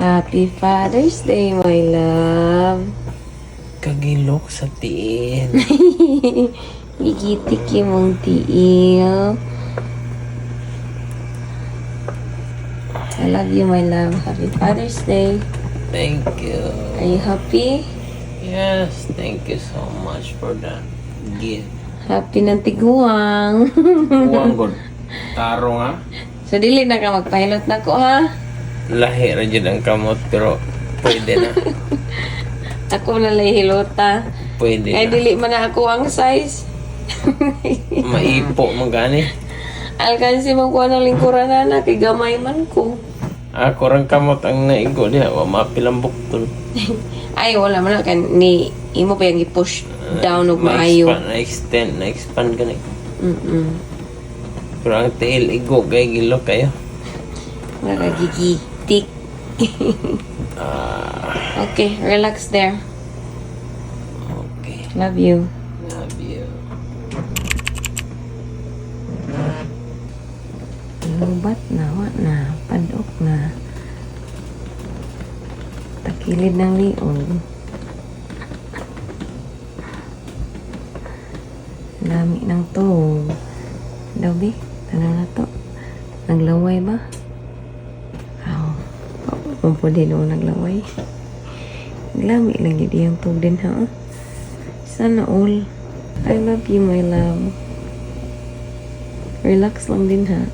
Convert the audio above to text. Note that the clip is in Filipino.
Happy Father's Day, my love. Kagilok sa tiin. Gigitiki mong tiil. I love you, my love. Happy Father's Day. Thank you. Are you happy? Yes, thank you so much for that gift. Happy ng tiguang. Huwag good. Taro nga. so, dili na ka magpahilot na ko, ha? Lahi ra dyan ang kamot pero pwede na. Ako na lang hilota. Pwede Ay, na. dili man na ako ang size. Maipo magani. Alkansi man ko na lingkuran na na, kay gamay man ko. Ako rang kamot ang naigo diha. Wa mapilang bukton. Ay, wala man na. Kaya ni, imo pa yung i-push down og maayo. Na-extend, na-expand gani. Mm-mm. Pero ang tail igo kay gilo kayo. Nakagigitik. Ah, Okay, relax there. okay. Love you. Love you. Lubat na, wa na. Padok na. Takilid ng liog. Dami ng tuhog. Dabi, tanong na to. Naglaway ba? Aw, oh, pwede doon naglaway. Naglami lang yun yung tuhog din ha. Sana all. I love you, my love. Relax lang din ha.